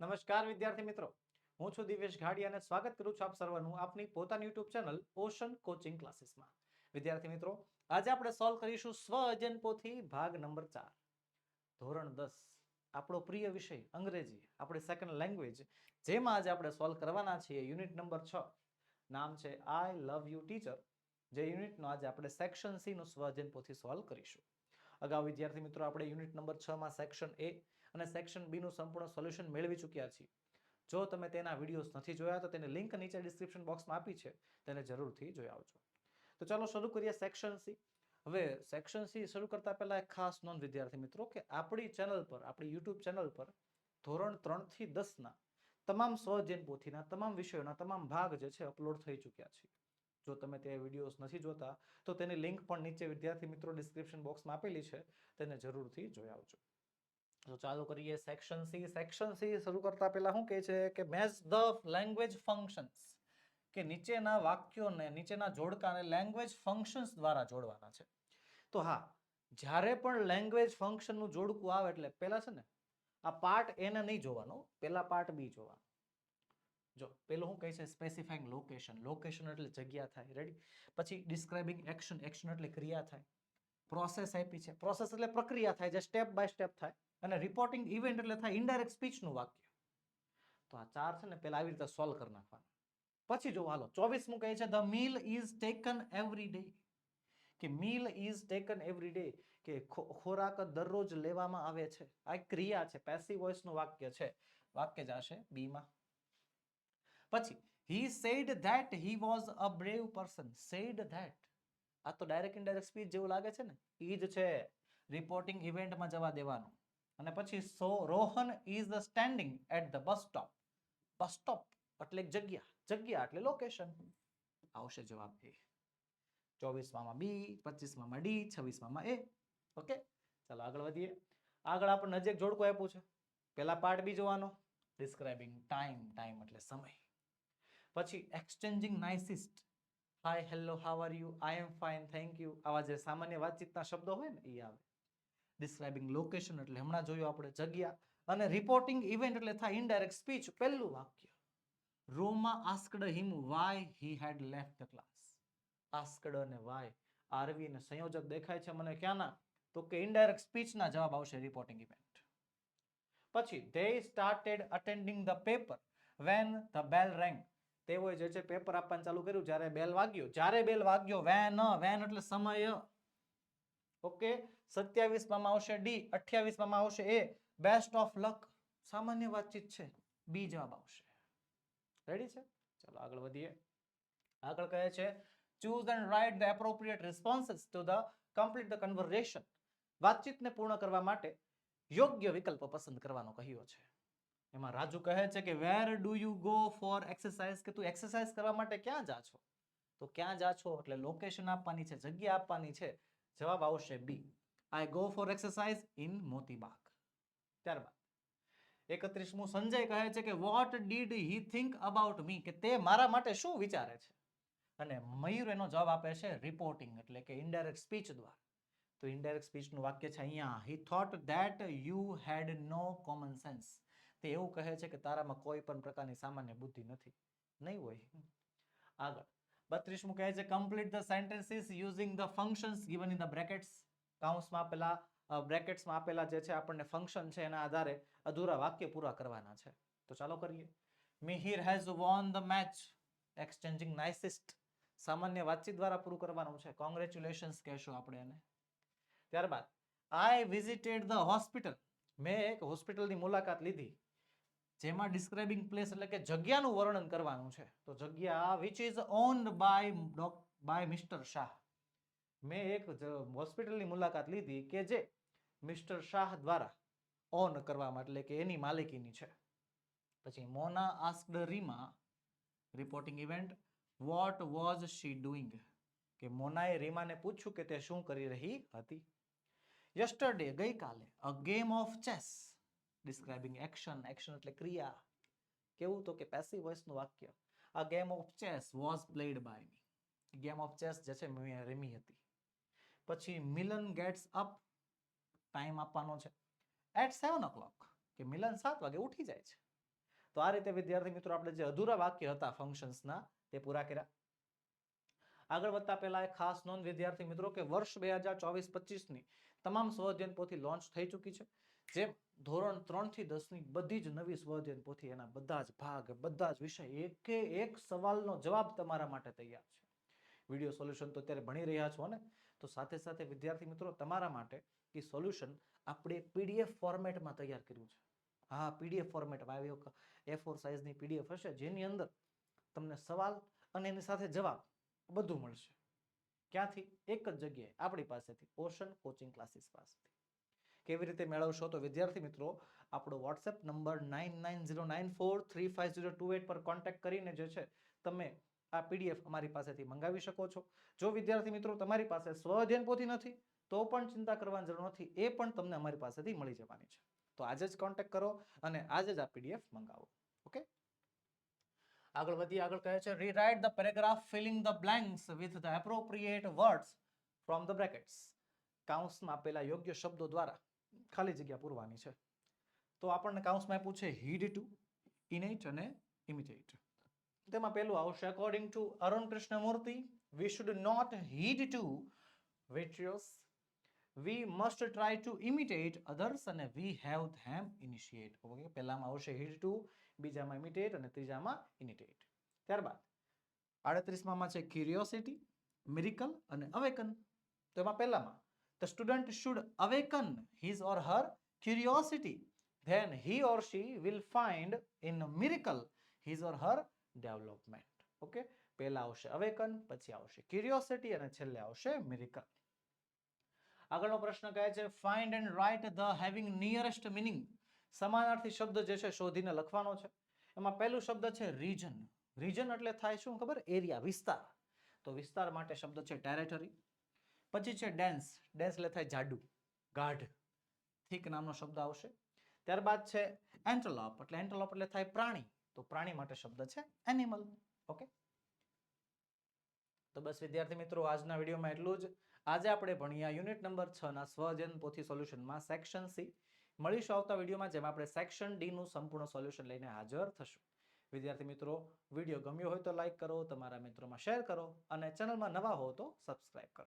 નમસ્કાર વિદ્યાર્થી મિત્રો. હું છું દિવેશ ઘાડી અને સ્વાગત કરું છું આપ સર્વનું આપની પોતાની યુટ્યુબ ચેનલ ઓશન કોચિંગ ક્લાસીસમાં. વિદ્યાર્થી મિત્રો, આજે આપણે સોલ્વ કરીશું સ્વ પોથી ભાગ નંબર ચાર. ધોરણ દસ, આપણો પ્રિય વિષય અંગ્રેજી, આપણી સેકન્ડ લેંગ્વેજ જેમાં આજે આપણે સોલ્વ કરવાના છીએ યુનિટ નંબર છ. નામ છે આઈ લવ યુ ટીચર જે યુનિટનો આજે આપણે સેક્શન સીનું સ્વ પોથી સોલ્વ કરીશું. અગાઉ વિદ્યાર્થી મિત્રો આપણે યુનિટ નંબર છ માં સેક્શન એ અને સેક્શન બી નું સંપૂર્ણ સોલ્યુશન મેળવી ચૂક્યા છીએ. જો તમે તેના વિડીયોઝ નથી જોયા તો તેને લિંક નીચે ડિસ્ક્રિપ્શન બોક્સમાં આપી છે. તેને જરૂરથી જોઈ આવજો. તો ચાલો શરૂ કરીએ સેક્શન સી હવે સેક્શન સી શરૂ કરતા પહેલા એક ખાસ નોંધ વિદ્યાર્થી મિત્રો કે આપણી ચેનલ પર, આપણી યુટ્યુબ ચેનલ પર ધોરણ ત્રણથી દસના તમામ સ્વજન પોથીના, તમામ વિષયોના, તમામ ભાગ જે છે અપલોડ થઈ ચૂક્યા છે જો તમે તે વિડીયોઝ નથી જોતા, તો તેની લિંક પણ નીચે વિદ્યાર્થી મિત્રો ડિસ્ક્રિપ્શન બોક્સમાં આપેલી છે, તેને જરૂરથી જોઈ આવજો. તો ચાલુ કરીએ સેક્શન સી સેક્શન સી શરૂ કરતા પહેલા શું કહે છે કે મેઝ ધ લેંગ્વેજ ફંક્શન્સ કે નીચેના વાક્યોને, નીચેના જોડકાને લેંગ્વેજ ફંક્શન્સ દ્વારા જોડવાના છે. તો હા, જ્યારે પણ લેંગ્વેજ ફંક્શનનું જોડકું આવે એટલે પહેલાં છે ને, આ પાર્ટ એને નહીં જોવાનો, પહેલા પાર્ટ બી જોવાનો. જો પેલું શું કહે છે? સ્પેસિફાઈંગ લોકેશન લોકેશન એટલે જગ્યા થાય. રેડી પછી ડિસ્ક્રાઇબિંગ એક્શન એક્શન એટલે ક્રિયા થાય. પ્રોસેસ આપી છે. પ્રોસેસ એટલે પ્રક્રિયા થાય જે સ્ટેપ બાય સ્ટેપ થાય. અને રિપોર્ટિંગ ઇવેન્ટ એટલે થાય ઇન્ડાયરેક્ટ સ્પીચનું વાક્ય. તો આ ચાર છે ને પેલા આવી રીતે સોલ્વ કરી નાખવાના. પછી જો હાલો, ચોવીસમું કહે છે the meal is taken every day કે meal is taken every day કે ખોરાક દરરોજ લેવામાં આવે છે. આ ક્રિયા છે. પેસિવ વોઇસનું વાક્ય છે. વાક્ય જશે હશે માં પછી he said that he was a brave person said that આ તો ડાયરેક્ટ ઇનડાયરેક્ટ સ્પીચ જેવું લાગે છે ને? ઈ જ છે. રિપોર્ટિંગ ઇવેન્ટમાં જવા દેવાનું. અને પછી so Rohan is standing at the bus stop bus stop એટલે જગ્યા. જગ્યા એટલે લોકેશન આવશે જવાબ એ. ચોવીસમાં બી, પચીસમાં ડી, છવ્વીસમાં એ. ઓકે ચાલો આગળ વધીએ. આગળ આપણને નજીક જોડકો આપ્યું છે. પહેલા પાર્ટ બી જોવાનો. ડિસ્ક્રાઇબિંગ ટાઈમ ટાઈમ એટલે સમય. પછી exchanging niceties hi hello how are you I am fine thank you આવા જે સામાન્ય વાતચીતના શબ્દો હોય ને, એ આવે. ડિસ્ક્રાઇબિંગ લોકેશન એટલે હમણાં જોયું આપણે જગ્યા. અને રિપોર્ટિંગ ઇવેન્ટ એટલે થાય ઇનડાયરેક્ટ સ્પીચ પહેલું વાક્ય. Roma asked him why he had left the class asked અને વાય આરવી અને સંયોજક દેખાય છે મને ક્યાંના? તો કે ઇનડાયરેક્ટ સ્પીચના જવાબ આવશે રિપોર્ટિંગ ઇવેન્ટ પછી they started attending the paper when the bell rang. તેઓએ જે છે પેપર આપવાનું ચાલુ કર્યું, જ્યારે બેલ વાગ્યો, જ્યારે બેલ વાગ્યો વેન વેન એટલે સમય. ઓકે સત્યાવીસમાં આવશે ડી અઠ્યાવીસમાં આવશે એ બેસ્ટ ઓફ લક સામાન્ય વાતચીત છે. બી જવાબ આવશે. રેડી છે? ચાલો આગળ વધીએ. આગળ કહે છે choose and write the appropriate responses to the complete the conversation વાતચીતને પૂર્ણ કરવા માટે યોગ્ય વિકલ્પ પસંદ કરવાનો કહ્યો છે. એમાં રાજુ કહે છે કે where do you go for exercise કે, તું એક્સરસાઇઝ કરવા માટે ક્યાં જા છો? તો ક્યાં જા છો? એટલે લોકેશન આપવાની છે, જગ્યા આપવાની છે. જવાબ આવશે B I go for exercise in Motibagh. ત્યારબાદ. એકત્રીસમું, સંજય કહે છે કે what did he think about me કે, તે મારા માટે શું વિચારે છે? અને મયુર એનો જવાબ આપે છે રિપોર્ટિંગ એટલે કે ઇનડાયરેક્ટ સ્પીચ દ્વારા. તો ઇનડાયરેક્ટ સ્પીચનું વાક્ય છે અહીંયા. He thought that you had no common sense તે એવું કહે છે કે તારામાં કોઈ પણ પ્રકારની સામાન્ય બુદ્ધિ નથી. નહીં હોય. આગળ. બત્રીસમું કહે છે complete the sentences using the functions given in the brackets કાઉન્સમાં આપેલા બ્રેકેટ્સમાં આપેલા જે છે આપણને ફંક્શન છે એના આધારે અધૂરા વાક્ય પૂરા કરવાના છે. તો ચાલો કરીએ. Mihir has won the match exchanging niceties સામાન્ય વાતચીત દ્વારા પૂરું કરવાનું છે. કોંગ્રેચ્યુલેશન્સ કહેશું આપણે એને. ત્યારબાદ આઈ વિઝિટેડ ધ હોસ્પિટલ મેં એક હોસ્પિટલની મુલાકાત લીધી. જેમાં ડિસ્ક્રાઇબિંગ પ્લેસ એટલે કે જગ્યાનું વર્ણન કરવાનું છે. તો જગ્યા which is owned by by mister Shah. મેં એક હોસ્પિટલની મુલાકાત લીધી કે જે મિસ્ટર શાહ દ્વારા ઓન કરવામાં, એટલે કે એની માલિકીની છે. પછી Mona asked Reema reporting event what was she doing કે મોનાએ રીમાને પૂછ્યું કે તે શું કરી રહી હતી. યસ્ટરડે ગઈકાલે a game of chess describing action action એટલે ક્રિયા. કેવું તો કે પેસિવ વોઇસનું વાક્ય. આ game of chess was played by me game of chess જે છે, મેં રેમી હતી. પછી મિલન ગેટ્સ અપ ટાઈમ આપવાનો છે. એટ સેવન ઓ ક્લોક કે મિલન સાત વાગે ઉઠી જાય છે. તો આ રીતે, વિદ્યાર્થી મિત્રો, આપણે જે અધૂરા વાક્ય હતા ફંક્શન્સના તે પૂરા કર્યા. આગળ વધતા પહેલા એક ખાસ નોંધ, વિદ્યાર્થી મિત્રો, કે વર્ષ બે હજાર ચોવીસ પચીસની તમામ સ્વઅધ્યયન પોથી લોન્ચ થઈ ચૂકી છે. જે ધોરણ ત્રણથી દસની બધી જ નવી સ્વઅધ્યયન પોથી એના બધા જ ભાગ, બધા જ વિષય એકે એક સવાલનો જવાબ તમારા માટે તૈયાર છે. વીડિયો સોલ્યુશન તો અત્યારે ભણી રહ્યા છો ને? તો સાથે સાથે વિદ્યાર્થી મિત્રો તમારા માટે એ સોલ્યુશન આપણે પીડીએફ ફોર્મેટમાં તૈયાર કર્યું છે. હા, પીડીએફ ફોર્મેટમાં આવી એ ફોર સાઇઝની પીડીએફ હશે, જેની અંદર તમને સવાલ અને એની સાથે જવાબ બધું મળશે. ક્યાંથી? એક જ જગ્યાએ, આપણી પાસેથી, ઓશન કોચિંગ ક્લાસીસ પાસેથી. કેવી રીતે મેળવશો તો વિદ્યાર્થી મિત્રો, આપણો WhatsApp number nine nine zero nine four three five zero two eight પર કોન્ટેક્ટ કરીને જે છે, તમે આ પીડીએફ અમારી પાસેથી મંગાવી શકો છો. જો વિદ્યાર્થી મિત્રો તમારી પાસે સ્વઅધ્યયન પોથી નથી, તો પણ ચિંતા કરવાની જરૂર નથી, એ પણ તમને અમારી પાસેથી મળી જવાની છે. તો આજે જ કોન્ટેક્ટ કરો અને આજે જ આ પીડીએફ મંગાવો. ઓકે આગળ વધી, આગળ કહે છે rewrite the paragraph filling the blanks with the appropriate words from the brackets કાઉન્સમાં આપેલા યોગ્ય શબ્દો દ્વારા ખાલી જગ્યા પૂરવાની છે. તો આપણને કાઉન્સમાં આપ્યું છે હીડ ટુ ઇનેટ અને ઇમિટેટ તેમાં પહેલું આવશે according to Arun Krishnamurthy we should not heed to vitreous we must try to imitate others અને we have them initiate okay પહેલામાં આવશે હીડ ટુ બીજામાં ઇમિટેટ અને ત્રીજામાં ઇનિટેટ ત્યારબાદ, આડત્રીસમાં છે ક્યુરિયોસિટી મિરિકલ અને અવેકન તો એમાં પહેલામાં the student should awaken his or her curiosity. then he or she will find in a miracle his or her development. Okay પહેલા આવશે અવેકન પછી આવશે ક્યુરિયોસિટી અને છેલ્લે આવશે મિરિકલ આગળનો પ્રશ્ન કહે છે find and write the having nearest meaning સમાનાર્થી શબ્દ જે છે શોધીને લખવાનો છે. એમાં પહેલું શબ્દ છે રીજન રીજન એટલે થાય શું ખબર? એરિયા વિસ્તાર. તો વિસ્તાર માટે શબ્દ છે ટેરેટરી પછી છે ડેન્સ. ડેન્સ એટલે થાય જાડુ, ગાઢ, થીક નામનો શબ્દ આવશે. ત્યારબાદ છે એન્ટલોપ, એટલે એન્ટલોપ એટલે થાય પ્રાણી. તો પ્રાણી માટે શબ્દ છે એનિમલ. ઓકે? તો બસ વિદ્યાર્થી મિત્રો, આજના વિડીયોમાં એટલું જ. આજે આપણે ભણ્યા યુનિટ નંબર છ ના સ્વજન પોથી સોલ્યુશનમાં સેક્શન સી. મળીશું આવતા વિડીયોમાં, જેમાં આપણે સેક્શન ડી નું સંપૂર્ણ સોલ્યુશન લઈને હાજર થશું. વિદ્યાર્થી મિત્રો, વીડિયો ગમ્યો હોય તો લાઇક કરો, તમારા મિત્રોમાં શેર કરો અને ચેનલમાં નવા હો તો સબસ્ક્રાઇબ કરો.